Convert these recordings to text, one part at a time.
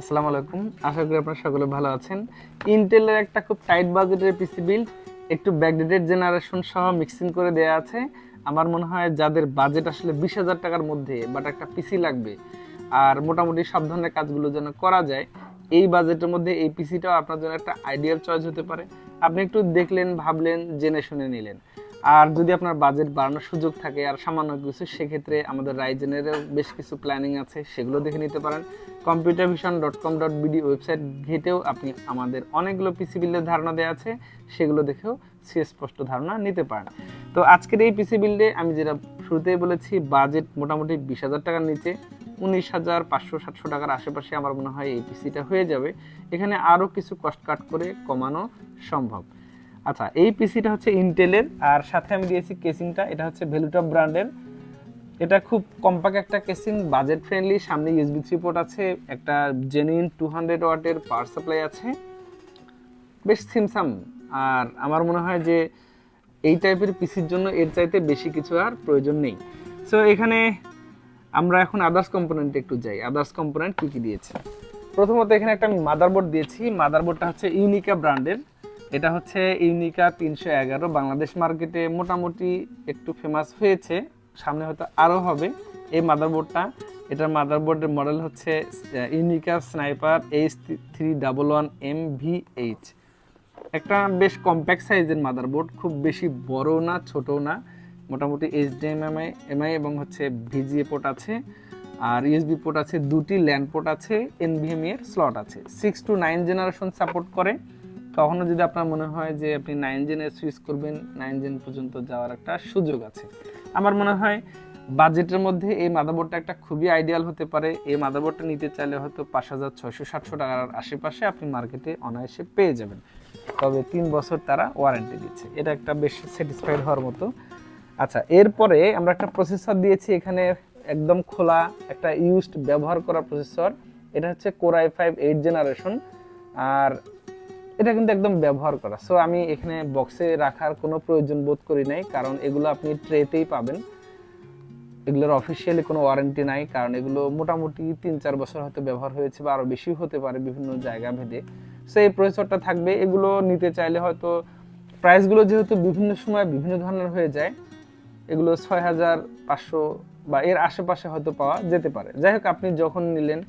আসসালামু আলাইকুম। আশা করি আপনারা সকলে ভালো আছেন। ইন্টেলের একটা খুব টাইট বাজেটের পিসি বিল্ড একটু ব্যাকডেটেড জেনারেশন সহ মিক্সিং করে দেওয়া আছে। আমার মনে হয় যাদের বাজেট আসলে বিশ হাজার টাকার মধ্যে বাট একটা পিসি লাগবে, আর মোটামুটি সব ধরনের কাজগুলো যেন করা যায়, এই বাজেটের মধ্যে এই পিসিটাও আপনার জন্য একটা আইডিয়াল চয়েস হতে পারে। আপনি একটু দেখলেন, ভাবলেন, জেনে শুনে নিলেন। আর যদি আপনার বাজেট বাড়ানোর সুযোগ থাকে আর সামান্য কিছু, সেক্ষেত্রে আমাদের রাইজেনেরও বেশ কিছু প্ল্যানিং আছে, সেগুলো দেখে নিতে পারেন। Computer vision dot com dot BD website ঘেটেও আপনি আমাদের অনেকগুলো পিসি বিল্ডের ধারণা দেওয়া আছে, সেগুলো দেখেও সুস্পষ্ট ধারণা নিতে পারেন। তো আজকের এই পিসি বিল্ডে আমি যেটা শুরুতেই বলেছি বাজেট মোটামুটি বিশ হাজার টাকার নিচে, উনিশ হাজার পাঁচশো সাতশো টাকার আশেপাশে আমার মনে হয় এই পিসিটা হয়ে যাবে। এখানে আরও কিছু কস্ট কাট করে কমানো সম্ভব। আচ্ছা এই পিসিটা হচ্ছে ইন্টেলের আর সাথে আমি দিয়েছি কেসিংটা এটা হচ্ছে ভ্যালুটপ ব্র্যান্ডের এটা খুব কম্প্যাক্ট একটা কেসিং বাজেট ফ্রেন্ডলি সামনে ইউএসবি থ্রি পোর্ট আছে, একটা জেনুইন টু হান্ড্রেড ওয়াটের পাওয়ার সাপ্লাই আছে। বেশ সিমসাম আর আমার মনে হয় যে এই টাইপের পিসির জন্য এর চাইতে বেশি কিছু আর প্রয়োজন নেই। সো এখানে আমরা এখন আদার্স কম্পোনেন্টে একটু যাই। আদার্স কম্পোনেন্ট কী কী দিয়েছে? প্রথমত এখানে একটা আমি মাদারবোর্ড দিয়েছি। মাদারবোর্ডটা হচ্ছে ইউনিকা ব্র্যান্ডের এটা হচ্ছে ইউনিকা তিনশো এগারো। বাংলাদেশ মার্কেটে মোটামুটি একটু ফেমাস হয়েছে। সামনে হয়তো আরও হবে। এই মাদারবোর্ডটা, এটার মাদারবোর্ডের মডেল হচ্ছে Unika sniper H three double one M V H একটা বেশ কম্প্যাক্ট সাইজের মাদারবোর্ড, খুব বেশি বড় না ছোট না। মোটামুটি এইচডিএমআই এমআই এবং হচ্ছে ভিজিএ পোর্ট আছে। আর ইউএসবি পোর্ট আছে, দুটি ল্যান্ড পোর্ট আছে এনভিএমই এর স্লট আছে। Six two nine generation support করে। কখনো যদি আপনার মনে হয় যে আপনি নাইন জেনে সুইচ করবেন নাইন জেন পর্যন্ত যাওয়ার একটা সুযোগ আছে। আমার মনে হয় বাজেটের মধ্যে এই মাদারবোর্ডটা একটা খুবই আইডিয়াল হতে পারে। এই মাদারবোর্ডটা নিতে চাইলে হয়তো পাঁচ হাজার ছয়শো, সাতশো টাকার আশেপাশে আপনি মার্কেটে অনায়াসে পেয়ে যাবেন। তবে তিন বছর তারা ওয়ারেন্টি দিচ্ছে। এটা একটা বেশ স্যাটিসফাইড হওয়ার মতো। আচ্ছা এরপরে আমরা একটা প্রসেসর দিয়েছি। এখানে একদম খোলা, একটা ইউজড ব্যবহার করা প্রসেসর এটা হচ্ছে core i five eight generation আর এটা কিন্তু একদম ব্যবহার করা। সো আমি এখানে বক্সে রাখার কোনো প্রয়োজন বোধ করি নাই, কারণ এগুলো আপনি ট্রেতেই পাবেন। এগুলোর অফিসিয়ালি কোনো ওয়ারেন্টি নাই, কারণ এগুলো মোটামুটি তিন চার বছর হয়তো ব্যবহার হয়েছে বা আরও বেশি হতে পারে বিভিন্ন জায়গা ভেদে। সো এই প্রসেসরটা থাকবে। এগুলো নিতে চাইলে হয়তো প্রাইসগুলো যেহেতু বিভিন্ন সময় বিভিন্ন ধরনের হয়ে যায়, এগুলো ছয় হাজার পাঁচশো বা এর আশেপাশে হয়তো পাওয়া যেতে পারে। যাই হোক, আপনি যখন নিলেন,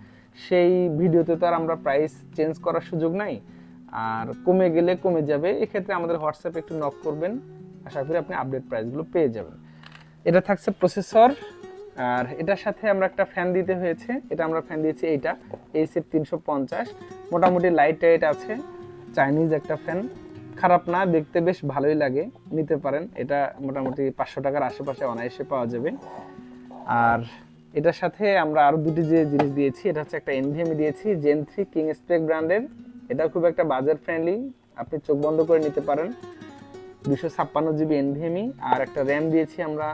সেই ভিডিওতে তো আর আমরা প্রাইস চেঞ্জ করার সুযোগ নাই। আর কমে গেলে কমে যাবে। এক্ষেত্রে আমাদের হোয়াটসঅ্যাপে একটু নক করবেন। আশা করি আপনি আপডেট প্রাইসগুলো পেয়ে যাবেন। এটা থাকছে প্রসেসর আর এটার সাথে আমরা একটা ফ্যান দিতে হয়েছে। এটা আমরা ফ্যান দিয়েছি এইটা এইচএফ তিনশো পঞ্চাশ। মোটামুটি লাইট টাইট আছে চাইনিজ একটা ফ্যান খারাপ না, দেখতে বেশ ভালোই লাগে, নিতে পারেন। এটা মোটামুটি পাঁচশো টাকার আশেপাশে অনায়াসে পাওয়া যাবে। আর এটার সাথে আমরা আরও দুটি যে জিনিস দিয়েছি, এটা হচ্ছে একটা এনভিএমি দিয়েছি জেন থ্রি কিং স্পেক ব্র্যান্ডের এটা খুব একটা বাজার ফ্রেন্ডলি আপনি চোখ বন্ধ করে নিতে পারেন। দুশো ছাপ্পান্ন জিবি এনভিএমি আর একটা র্যাম দিয়েছি আমরা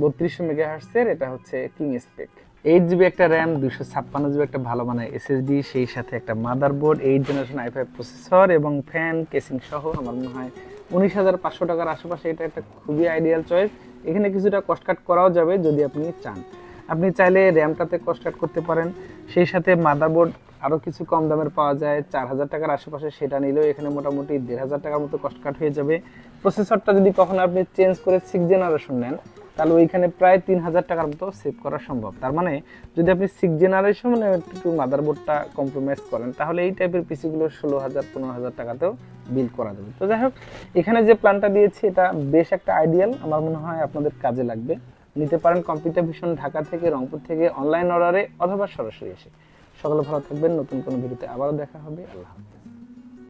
বত্রিশশো মেগাহার্সের এটা হচ্ছে কিং স্পেক এইট জিবি একটা র্যাম দুশো ছাপ্পান্ন জিবি একটা ভালো মানের এসএসডি সেই সাথে একটা motherboard eight generation i five processor এবং ফ্যান কেসিং সহ আমার মনে হয় উনিশ হাজার পাঁচশো টাকার আশেপাশে এটা একটা খুবই আইডিয়াল চয়েস এখানে কিছুটা কস্ট কাট করাও যাবে যদি আপনি চান। আপনি চাইলে র্যামটাতে কস্ট কাট করতে পারেন। সেই সাথে মাদারবোর্ড আরও কিছু কম দামের পাওয়া যায়। চার হাজার টাকার আশেপাশে সেটা নিলেও এখানে মোটামুটি দেড় হাজার টাকার মতো কস্ট কাট হয়ে যাবে। প্রসেসরটা যদি কখনো আপনি চেঞ্জ করে সিক্স জেনারেশন নেন, তাহলে ওইখানে প্রায় তিন হাজার টাকার মতো সেভ করা সম্ভব। তার মানে যদি আপনি সিক্স জেনারেশন মানে একটু মাদারবোর্ডটা কম্প্রোমাইজ করেন, তাহলে এই টাইপের পিসিগুলো ষোলো হাজার, পনেরো হাজার টাকাতেও বিল করা যাবে। তো যাই হোক, এখানে যে প্ল্যানটা দিয়েছি, এটা বেশ একটা আইডিয়াল আমার মনে হয় আপনাদের কাজে লাগবে। নিতে পারেন কম্পিউটার ভিশন ঢাকা থেকে রংপুর থেকে অনলাইন অর্ডারে অথবা সরাসরি এসে। সকলে ভালো থাকবেন নতুন কোনো ভিডিওতে আবারও দেখা হবে। আল্লাহ হাফেজ।